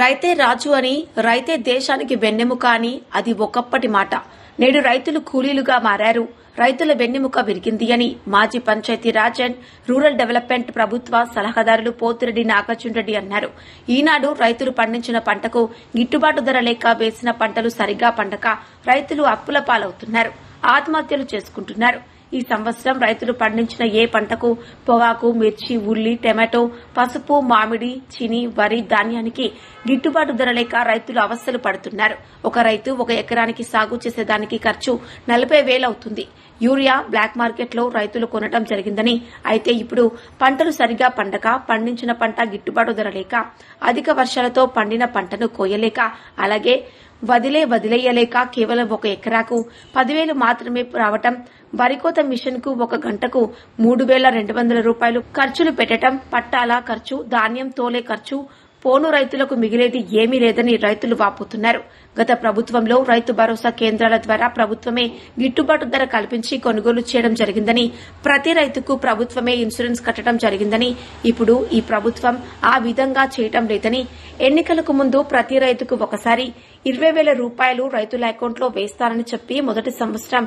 రైతే రాజు అని రైతే దేశానికి వెన్నెముక అని అది ఒకప్పటి మాట. నేడు రైతులు కూలీలుగా మారారు. రైతుల వెన్నెముక విరిగింది అని మాజీ Panchayati Raj and rural development ప్రభుత్వ సలహాదారులు పోతిరెడ్డి నాగార్జునరెడ్డి అన్నారు. ఈనాడు రైతులు పండించిన పంటకు గిట్టుబాటు ధర లేక వేసిన పంటలు సరిగా పండక రైతులు అప్పుల పాలవుతున్నారు. ఆత్మహత్యలు చేసుకుంటున్నారు. ఈ సంవత్సరం రైతులు పండించిన ఏ పంటకు పొగాకు మిర్చి ఉల్లి టమాటో పసుపు మామిడి చిని వరి ధాన్యానికి గిట్టుబాటు ధర లేక రైతులు అవస్థలు పడుతున్నారు. ఒక రైతు ఒక ఎకరానికి సాగు చేసేదానికి ఖర్చు నలభై వేలవుతుంది యూరియా బ్లాక్ మార్కెట్లో రైతులు కొనడం జరిగిందని అయితే ఇప్పుడు పంటలు సరిగా పండక పండించిన పంట గిట్టుబాటు ధర లేక అధిక వర్షాలతో పండిన పంటను కోయలేక అలాగే వదిలే వదిలేయలేక కేవలం ఒక ఎకరాకు పదివేలు మాత్రమే రావటం వరికోత మిషన్కు ఒక గంటకు మూడు వేల రెండు వందల రూపాయలు ఖర్చులు పెట్టడం పట్టాల ఖర్చు ధాన్యం తోలే ఖర్చు పోను రైతులకు మిగిలేది ఏమీ లేదని రైతులు వాపోతున్నారు. గత ప్రభుత్వంలో రైతు భరోసా కేంద్రాల ద్వారా ప్రభుత్వమే గిట్టుబాటు ధర కల్పించి కొనుగోలు చేయడం జరిగిందని ప్రతి రైతుకు ప్రభుత్వమే ఇన్సూరెన్స్ కట్టడం జరిగిందని ఇప్పుడు ఈ ప్రభుత్వం ఆ విధంగా చేయటం లేదని ఎన్నికలకు ముందు ప్రతి రైతుకు ఒకసారి ఇరవై వేల రూపాయలు రైతుల అకౌంట్లో వేస్తారని చెప్పి మొదటి సంవత్సరం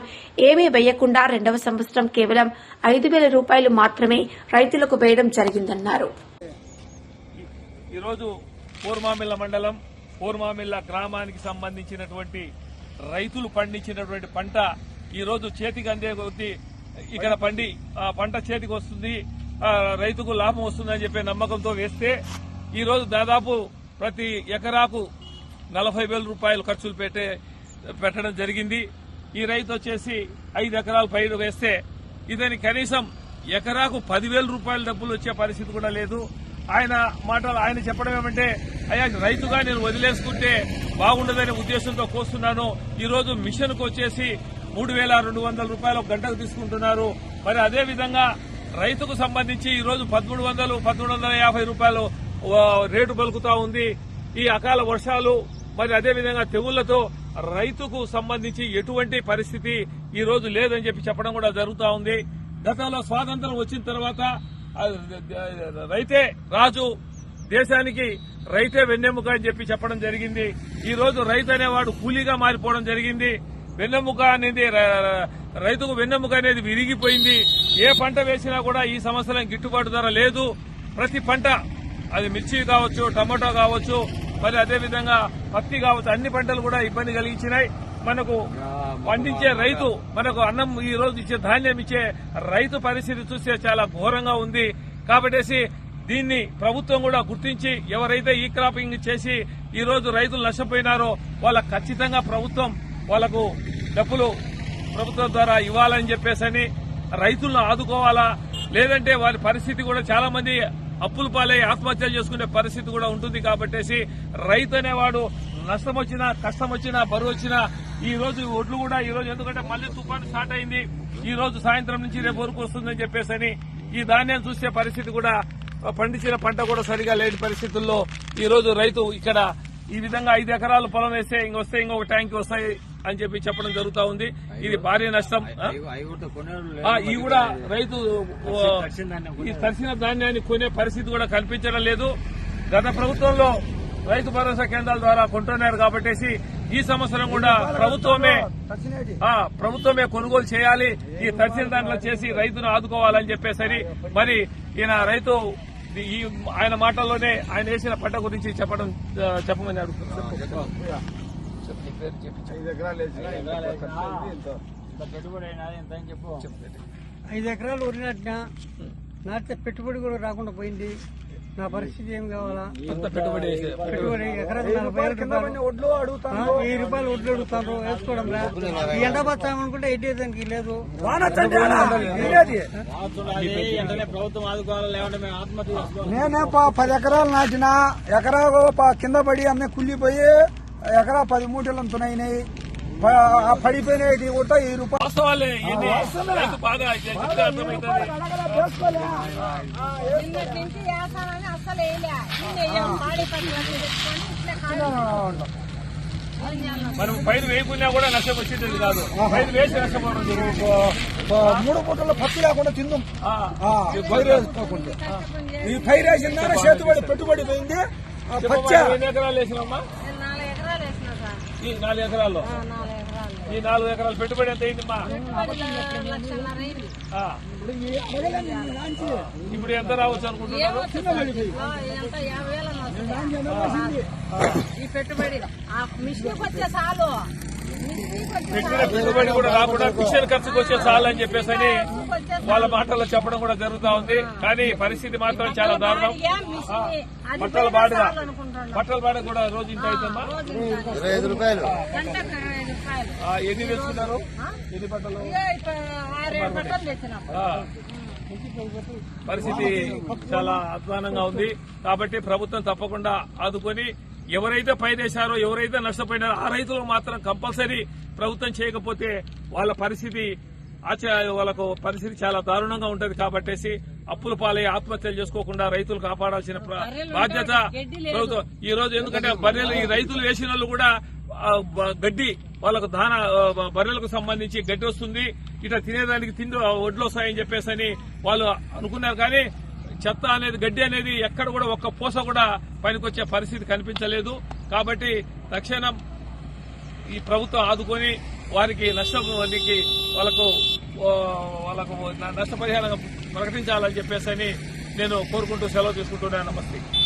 ఏమీ వేయకుండా రెండవ సంవత్సరం కేవలం ఐదు వేల రూపాయలు మాత్రమే రైతులకు వేయడం జరిగిందన్నారు. ఈరోజు పూర్మామిల్ల మండలం పూర్మామిల్ల గ్రామానికి సంబంధించినటువంటి రైతులు పండించినటువంటి పంట ఈరోజు చేతికి అందే కొద్దీ ఇక్కడ పండి ఆ పంట చేతికి వస్తుంది రైతుకు లాభం వస్తుందని చెప్పే నమ్మకంతో వేస్తే ఈరోజు దాదాపు ప్రతి ఎకరాకు నలభై వేల రూపాయలు ఖర్చులు పెట్టే పెట్టడం జరిగింది. ఈ రైతు వచ్చేసి ఐదు ఎకరాలు పైరు వేస్తే ఇదని కనీసం ఎకరాకు పదివేల రూపాయల డబ్బులు వచ్చే పరిస్థితి కూడా లేదు. ఆయన మాటలు ఆయన చెప్పడం ఏమంటే అయ్యా రైతుగా నేను వదిలేసుకుంటే బాగుండదనే ఉద్దేశంతో కోస్తున్నాను. ఈ రోజు వచ్చేసి మూడు వేల రెండు వందల రూపాయలు ఒక గంటకు తీసుకుంటున్నారు. మరి అదే విధంగా రైతుకు సంబంధించి ఈ రోజు పదమూడు వందలు పదమూడు వందల యాభై రూపాయలు రేటు పలుకుతా ఉంది. ఈ అకాల వర్షాలు మరి అదేవిధంగా తెగుళ్ళతో రైతుకు సంబంధించి ఎటువంటి పరిస్థితి ఈ రోజు లేదని చెప్పి చెప్పడం కూడా జరుగుతూ ఉంది. గతంలో స్వాతంత్రం వచ్చిన తర్వాత రైతే రాజు దేశానికి రైతే వెన్నెముక అని చెప్పి చెప్పడం జరిగింది. ఈ రోజు రైతు అనేవాడు కూలీగా మారిపోవడం జరిగింది. వెన్నెముక అనేది రైతుకు వెన్నెముక అనేది విరిగిపోయింది. ఏ పంట వేసినా కూడా ఈ సంవత్సరం గిట్టుబాటు ధర లేదు. ప్రతి పంట అది మిర్చి కావచ్చు టమాటో కావచ్చు మరి అదే విధంగా పత్తి కావచ్చు అన్ని పంటలు కూడా ఇబ్బంది కలిగించినాయి. మనకు పండించే రైతు మనకు అన్నం ఈ రోజు ఇచ్చే ధాన్యం ఇచ్చే రైతు పరిస్థితి చూస్తే చాలా ఘోరంగా ఉంది. కాబట్టేసి దీన్ని ప్రభుత్వం కూడా గుర్తించి ఎవరైతే ఈ క్రాపింగ్ చేసి ఈ రోజు రైతులు నష్టపోయినారో వాళ్ళకు ఖచ్చితంగా ప్రభుత్వం వాళ్ళకు డబ్బులు ప్రభుత్వం ద్వారా ఇవ్వాలని చెప్పేసని రైతులను ఆదుకోవాలా? లేదంటే వారి పరిస్థితి కూడా చాలా మంది అప్పులు పాలై ఆత్మహత్యలు చేసుకునే పరిస్థితి కూడా ఉంటుంది కాబట్టేసి రైతు అనేవాడు నష్టం వచ్చినా కష్టం వచ్చినా బరువు వచ్చినా ఈ రోజు ఈ ఒడ్లు కూడా ఈ రోజు ఎందుకంటే మళ్ళీ తుఫాను స్టార్ట్ అయింది. ఈ రోజు సాయంత్రం నుంచి రేపు వరకు వస్తుందని చెప్పేసని ఈ ధాన్యం చూసే పరిస్థితి కూడా పండించిన పంట కూడా సరిగా లేని పరిస్థితుల్లో ఈ రోజు రైతు ఇక్కడ ఈ విధంగా ఐదు ఎకరాలు పొలం వేస్తే ఇంక వస్తే ఇంకొక ట్యాంక్ వస్తాయి. అని చెప్పి చెప్పడం జరుగుతా ఉంది. ఇది భారీ నష్టం. ఈ కూడా రైతు ఈ తరిసిన ధాన్యాన్ని కొనే పరిస్థితి కూడా కల్పించడం లేదు. గత ప్రభుత్వంలో రైతు భరోసా కేంద్రాల ద్వారా కొంటున్నారు కాబట్టేసి ఈ సంవత్సరం కూడా ప్రభుత్వమే ఆ ప్రభుత్వమే కొనుగోలు చేయాలి. ఈ తరిసిన దాంట్లో చేసి రైతును ఆదుకోవాలని చెప్పేసరి మరి ఈయన రైతు ఈ ఆయన మాటల్లోనే ఆయన వేసిన పంట గురించి చెప్పడం చెప్పమని అడుగుతున్నాను. ఐదు ఎకరాలు వరినట్టినా నాటితే పెట్టుబడి కూడా రాకుండా పోయింది. నా పరిస్థితి ఏం కావాలా? అంత పెట్టుబడి పెట్టుబడి ఎకరాకు నలభై ఆ, వెయ్యి రూపాయలు వడ్లు అడుగుతారు వేసుకోవడం రా. ఎండ బస్తాం అనుకుంటే లేదు. మేము ఆత్మహత్య చేసుకోవాలి. నేనే ప- పది ఎకరాలు నాటిన ఎకరా ప- కింద పడి అమ్మే కుళ్ళిపోయి ఎకరా పది మూటలు అంతున్నాయినాయి పడిపోయినాయి కూడా ఈ రూపాయలు మనం పైరు వేయకున్నా కూడా నష్టం వచ్చేది కాదు. పైరు వేసి నష్టపోవడం మూడు పూటలు పత్తి లేకుండా తిందాం. ఆ, ఆ, పైరు వేసుకోకుండా. ఈ పైరు వేసిన చేతుబడి పెట్టుబడి పోయింది. పచ్చ ఎన్ని ఎకరాలు వేసినమ్మా నేను నాలుగు ఎకరాలు వేసిన సార్ ఈ నాలుగు ఎకరాల్లో? ఆ, నాలుగు ఎకరాలు ఈ నాలుగు ఎకరాలు పెట్టుబడి ఎంత అయిందమ్మా. ఇప్పుడు ఎంత రావచ్చు అనుకుంటున్నారు? ఈ పెట్టుబడి. ఆ మిషన్కి వచ్చే చాలు పెట్టిన. పెట్టుబడి కూడా రాకుండా మిషన్ ఖర్చుకు వచ్చే చాలు అని చెప్పేసి అని వాళ్ళ మాటల్లో చెప్పడం కూడా జరుగుతా ఉంది కానీ పరిస్థితి మాత్రం చాలా దారుణం బట్టల చాలు అనుకుంటున్నాం. బట్టల బాడ కూడా రోజు ఇంత అవుతుందా రోజు ఇంత. గంటకు ఇరవై ఐదు రూపాయలు ఆ, ఎన్ని తెచ్చుకున్నారు? ఎన్ని బట్టలు. పరిస్థితి చాలా అధ్వానంగా ఉంది కాబట్టి ప్రభుత్వం తప్పకుండా ఆదుకొని ఎవరైతే పైదేశారో ఎవరైతే నష్టపోయినారో ఆ రైతులకు మాత్రం కంపల్సరీ ప్రభుత్వం చేయకపోతే వాళ్ళ పరిస్థితి ఆచ- వాళ్ళకు పరిస్థితి చాలా దారుణంగా ఉంటది కాబట్టేసి అప్పుల పాలై ఆత్మహత్యలు చేసుకోకుండా రైతులు కాపాడాల్సిన బాధ్యత ప్రభుత్వం. ఈ రోజు ఎందుకంటే బర్రెలు ఈ రైతులు వేసిన వాళ్ళు కూడా గడ్డి వాళ్ళకు దాన బర్రెలకు సంబంధించి గడ్డి వస్తుంది. ఇట్లా తినేదానికి తిండి వడ్లు వస్తాయని చెప్పేసి అని వాళ్ళు అనుకున్నారు. కానీ చెత్త అనేది గడ్డి అనేది ఎక్కడ కూడా ఒక్క పూస కూడా పనికొచ్చే పరిస్థితి కనిపించలేదు. కాబట్టి తక్షణం ఈ ప్రభుత్వం ఆదుకొని వారికి నష్టం వారికి వాళ్ళకు వాళ్ళకు నష్టపరిహారం ప్రకటించాలని చెప్పేసి అని నేను కోరుకుంటూ సెలవు తీసుకుంటున్నాను. నమస్తే.